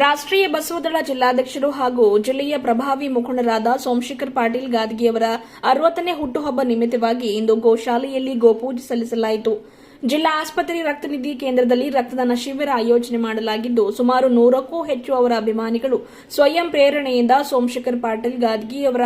ರಾಷ್ಟ್ರೀಯ ಬಸವದಳ ಜಿಲ್ಲಾಧ್ಯಕ್ಷರು ಹಾಗೂ ಜಿಲ್ಲೆಯ ಪ್ರಭಾವಿ ಮುಖಂಡರಾದ ಸೋಮಶೇಖರ್ ಪಾಟೀಲ್ ಗಾದಗಿಯವರ ಅರವತ್ತನೇ ಹುಟ್ಟುಹಬ್ಬ ನಿಮಿತ್ತವಾಗಿ ಇಂದು ಗೋಶಾಲೆಯಲ್ಲಿ ಗೋಪೂಜೆ ಸಲ್ಲಿಸಲಾಯಿತು. ಜಿಲ್ಲಾ ಆಸ್ಪತ್ರೆ ರಕ್ತನಿಧಿ ಕೇಂದ್ರದಲ್ಲಿ ರಕ್ತದಾನ ಶಿಬಿರ ಆಯೋಜನೆ ಮಾಡಲಾಗಿದ್ದು, ಸುಮಾರು ನೂರಕ್ಕೂ ಹೆಚ್ಚು ಅವರ ಅಭಿಮಾನಿಗಳು ಸ್ವಯಂ ಪ್ರೇರಣೆಯಿಂದ ಸೋಮಶೇಖರ್ ಪಾಟೀಲ್ ಗಾದಗಿ ಅವರ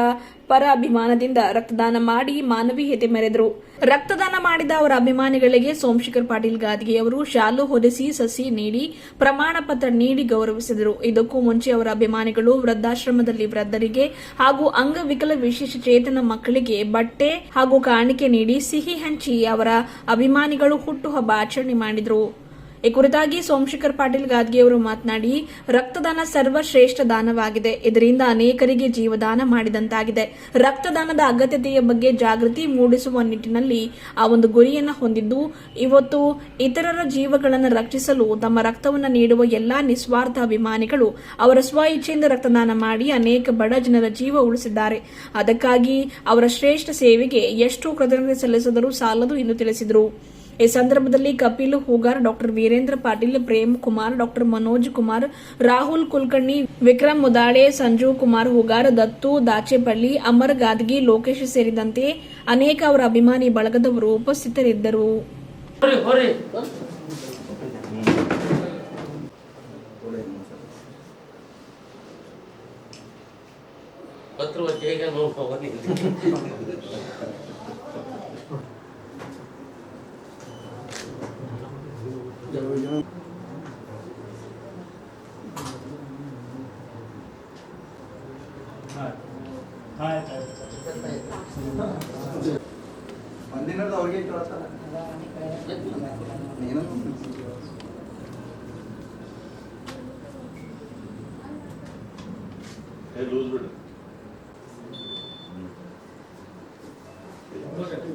ಪರ ಅಭಿಮಾನದಿಂದ ರಕ್ತದಾನ ಮಾಡಿ ಮಾನವೀಯತೆ ಮೆರೆದರು. ರಕ್ತದಾನ ಮಾಡಿದ ಅವರ ಅಭಿಮಾನಿಗಳಿಗೆ ಸೋಮಶೇಖರ್ ಪಾಟೀಲ್ ಗಾದಗಿ ಅವರು ಶಾಲು ಹೊದಿಸಿ, ಸಸಿ ನೀಡಿ, ಪ್ರಮಾಣ ಪತ್ರ ನೀಡಿ ಗೌರವಿಸಿದರು. ಇದಕ್ಕೂ ಮುಂಚೆ ಅವರ ಅಭಿಮಾನಿಗಳು ವೃದ್ಧಾಶ್ರಮದಲ್ಲಿ ವೃದ್ಧರಿಗೆ ಹಾಗೂ ಅಂಗವಿಕಲ ವಿಶೇಷ ಚೇತನ ಮಕ್ಕಳಿಗೆ ಬಟ್ಟೆ ಹಾಗೂ ಕಾಣಿಕೆ ನೀಡಿ ಸಿಹಿ ಹಂಚಿ ಅವರ ಅಭಿಮಾನಿಗಳು ಹುಟ್ಟುಹಬ್ಬ ಆಚರಣೆ ಮಾಡಿದ್ರು. ಈ ಕುರಿತಾಗಿ ಸೋಮಶೇಖರ್ ಪಾಟೀಲ್ ಗಾದ್ಗೆ ಅವರು ಮಾತನಾಡಿ, ರಕ್ತದಾನ ಸರ್ವಶ್ರೇಷ್ಠ ದಾನವಾಗಿದೆ. ಇದರಿಂದ ಅನೇಕರಿಗೆ ಜೀವದಾನ ಮಾಡಿದಂತಾಗಿದೆ. ರಕ್ತದಾನದ ಅಗತ್ಯತೆಯ ಬಗ್ಗೆ ಜಾಗೃತಿ ಮೂಡಿಸುವ ನಿಟ್ಟಿನಲ್ಲಿ ಆ ಒಂದು ಗುರಿಯನ್ನು ಹೊಂದಿದ್ದು, ಇವತ್ತು ಇತರರ ಜೀವಗಳನ್ನು ರಕ್ಷಿಸಲು ತಮ್ಮ ರಕ್ತವನ್ನು ನೀಡುವ ಎಲ್ಲಾ ನಿಸ್ವಾರ್ಥ ಅಭಿಮಾನಿಗಳು ಅವರ ಸ್ವ ಇಚ್ಛೆಯಿಂದ ರಕ್ತದಾನ ಮಾಡಿ ಅನೇಕ ಬಡ ಜನರ ಜೀವ ಉಳಿಸಿದ್ದಾರೆ. ಅದಕ್ಕಾಗಿ ಅವರ ಶ್ರೇಷ್ಠ ಸೇವೆಗೆ ಎಷ್ಟು ಕೃತಜ್ಞತೆ ಸಲ್ಲಿಸಿದರೂ ಸಾಲದು ಎಂದು ತಿಳಿಸಿದರು. ಈ ಸಂದರ್ಭದಲ್ಲಿ ಕಪಿಲ್ ಹೂಗಾರ್ ಡಾಕ್ಟರ್ ವೀರೇಂದ್ರ ಪಾಟೀಲ್ ಪ್ರೇಮ್ ಕುಮಾರ್ ಡಾಕ್ಟರ್ ಮನೋಜ್ ಕುಮಾರ್ ರಾಹುಲ್ ಕುಲಕರ್ಣಿ ವಿಕ್ರಮ್ ಮುದಾಳೆ ಸಂಜೀವ್ ಕುಮಾರ್ ಹೂಗಾರ್ ದತ್ತು ದಾಚೇಪಳ್ಳಿ ಅಮರ್ ಗಾದ್ಗಿ ಲೋಕೇಶ್ ಸೇರಿದಂತೆ ಅನೇಕ ಅವರ ಅಭಿಮಾನಿ ಬಳಗದವರು ಉಪಸ್ಥಿತರಿದ್ದರು. ಹೇಗೆ ಪತ್ರ ಹೇಗ ನೋಡ್ಕೊಂಡು ಒಂದಿನದ ಅವ್ರಿಗೆ ಕೇಳ್ತಾರ ನೀನು ಲೂಸ್ ಬಿಡು ಎಷ್ಟೊತ್ತಿಗೆ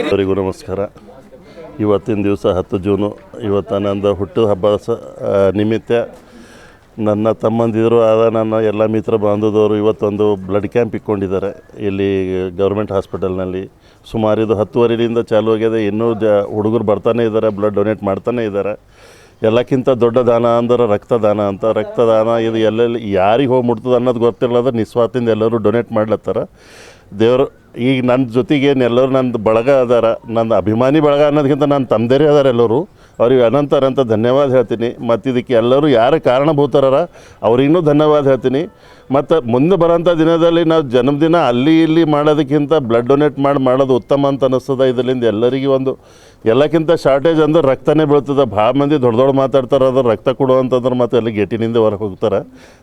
ಎಲ್ಲರಿಗೂ ನಮಸ್ಕಾರ. ಇವತ್ತಿನ ದಿವಸ ಹತ್ತು ಜೂನು, ಇವತ್ತು ನಂದು ಹುಟ್ಟು ಹಬ್ಬ ಸ ನಿಮಿತ್ತ ನನ್ನ ತಮ್ಮಂದಿರು ಆದ ನನ್ನ ಎಲ್ಲ ಮಿತ್ರ ಬಾಂಧವರು ಇವತ್ತೊಂದು ಬ್ಲಡ್ ಕ್ಯಾಂಪ್ ಇಕ್ಕೊಂಡಿದ್ದಾರೆ. ಇಲ್ಲಿ ಗೌರ್ಮೆಂಟ್ ಹಾಸ್ಪಿಟಲ್ನಲ್ಲಿ ಸುಮಾರು ಇದು ಹತ್ತುವರೆಯಿಂದ ಚಾಲು ಆಗಿದೆ ಇನ್ನೂ ಜ ಹುಡುಗರು ಬರ್ತಾನೆ ಇದ್ದಾರೆ ಬ್ಲಡ್ ಡೊನೇಟ್ ಮಾಡ್ತಾನೆ ಇದ್ದಾರೆ. ಎಲ್ಲಕ್ಕಿಂತ ದೊಡ್ಡ ದಾನ ಅಂದ್ರೆ ರಕ್ತದಾನ ಅಂತ. ರಕ್ತದಾನ ಇದು ಎಲ್ಲೆಲ್ಲಿ ಯಾರಿಗೆ ಹೋಗಿ ಮುಟ್ತದೆ ಅನ್ನೋದು ಗೊತ್ತಿರಲಾರ್ದ ನಿಸ್ವಾರ್ಥದಿಂದ ಎಲ್ಲರೂ ಡೊನೇಟ್ ಮಾಡ್ಲತ್ತಾರ. ದೇವರು ಈಗ ನನ್ನ ಜೊತೆಗೇನು ಎಲ್ಲರೂ ನನ್ನ ಬಳಗ ಅದಾರ ನನ್ನ ಅಭಿಮಾನಿ ಬಳಗ ಅನ್ನೋದಕ್ಕಿಂತ ನನ್ನ ತಂದೆರೇ ಅದಾರ ಎಲ್ಲರೂ. ಅವ್ರಿಗೆ ಅನಂತ ಅಂತ ಧನ್ಯವಾದ ಹೇಳ್ತೀನಿ. ಮತ್ತು ಇದಕ್ಕೆ ಎಲ್ಲರೂ ಯಾರು ಕಾರಣಭೂತರಾರ, ಅವ್ರಿಗೂ ಧನ್ಯವಾದ ಹೇಳ್ತೀನಿ. ಮತ್ತು ಮುಂದೆ ಬರೋಂಥ ದಿನದಲ್ಲಿ ನಾವು ಜನ್ಮದಿನ ಅಲ್ಲಿ ಇಲ್ಲಿ ಮಾಡೋದಕ್ಕಿಂತ ಬ್ಲಡ್ ಡೊನೇಟ್ ಮಾಡಿ ಮಾಡೋದು ಉತ್ತಮ ಅಂತ ಅನ್ನಿಸ್ತದೆ. ಇದರಿಂದ ಎಲ್ಲರಿಗೂ ಒಂದು ಎಲ್ಲಕ್ಕಿಂತ ಶಾರ್ಟೇಜ್ ಅಂದ್ರೆ ರಕ್ತನೇ ಬೀಳ್ತದೆ ಭಾಳ ಮಂದಿ ದೊಡ್ಡ ದೊಡ್ಡ ಮಾತಾಡ್ತಾರೆ ಅದ್ರ ರಕ್ತ ಕೊಡು ಅಂತಂದ್ರೆ ಮತ್ತೆ ಅಲ್ಲಿ ಗೇಟಿನಿಂದ ಹೊರಗೆ ಹೋಗ್ತಾರೆ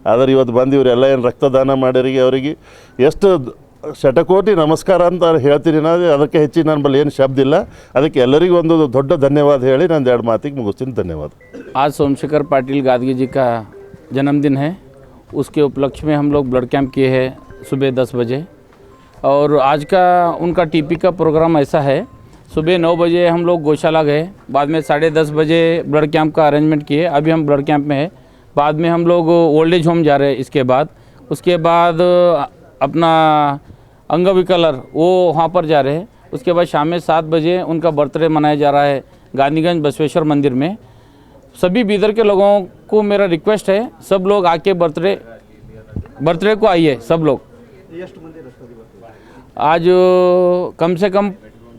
ಆದರೆ ಇವತ್ತು ಬಂದು ಇವರೆಲ್ಲ ಏನು ರಕ್ತದಾನ ಮಾಡ್ಯಾರಿಗೆ ಅವರಿಗೆ ಎಷ್ಟು ಶತಕೋಟಿ ನಮಸ್ಕಾರ ಅಂತ ಹೇಳ್ತೀನಿ ನಾನು ಅದಕ್ಕೆ ಹೆಚ್ಚಿನ ನನ್ನ ಬಳಿ ಏನು ಶಬ್ದ ಇಲ್ಲ ಅದಕ್ಕೆ ಎಲ್ಲರಿಗೂ ಒಂದು ದೊಡ್ಡ ಧನ್ಯವಾದ ಹೇಳಿ ನಾನು ಎರಡು ಮಾತಿಗೆ ಮುಗಿಸ್ತೀನಿ ಧನ್ಯವಾದ आज सोमशेखर पाटिल गादगी जी का जन्मदिन है उसके उपलक्ष्य में हम लोग ब्लड कैंप किए हैं सुबह दस बजे और आज का उनका टीपी का प्रोग्राम ऐसा है सुबह नौ बजे हम लोग गौशाला गए। बाद में साढ़े दस बजे ब्लड कैंप का अरेंजमेंट किए। अभी हम ब्लड कैंप में है। बाद में हम लोग ओल्ड एज होम जा रहे हैं इसके बाद। उसके बाद अपना अंग विकलर वो वहाँ पर जा रहे हैं। उसके बाद शाम में सात बजे उनका बर्थडे मनाया जा रहा है गांधीगंज बसवेश्वर मंदिर में। सभी बीदर के लोगों को मेरा रिक्वेस्ट है, सब लोग आके बर्थडे बर्थडे को आइए, सब लोग। आज कम से कम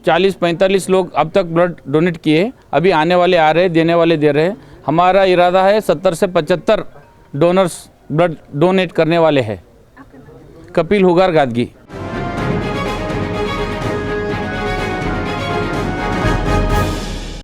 40-45 लोग अब तक ब्लड डोनेट किए अभी आने वाले आ रहे देने वाले दे रहे हमारा इरादा है 70 से 75 डोनर्स ब्लड डोनेट करने वाले हैं। कपिल हुगार गादगी।